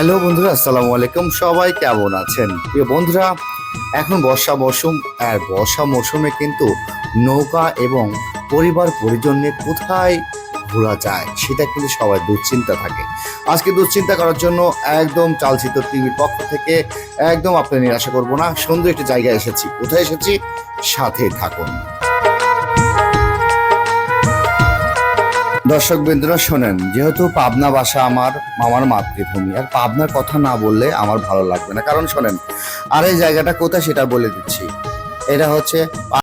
Hello বন্ধুরা, আসসালামু আলাইকুম। সবাই কেমন আছেন? প্রিয় বন্ধুরা, এখন বর্ষা মৌসুম, আর বর্ষা মৌসুমে কিন্তু নৌকা এবং পরিবার পরিজন নিয়ে কোথায় ঘোরা যায়, সেটা কিন্তু সবাই দুশ্চিন্তা থাকে। আজকে দুশ্চিন্তা করার জন্য একদম চালচিত্র টিভির পক্ষ থেকে একদম আপনি নিরাশা করব না, সুন্দর একটি জায়গায় এসেছি। কোথায় এসেছি? সাথে থাকুন। দর্শক বৃন্দরা শোনেন, যেহেতু পাবনা ভাষা আমার মামার মাতৃভূমি, আর পাবনার কথা না বললে আমার ভালো লাগবে না। কারণ শোনেন, আর এই জায়গাটা কোথায় সেটা বলে দিচ্ছি। এটা হচ্ছে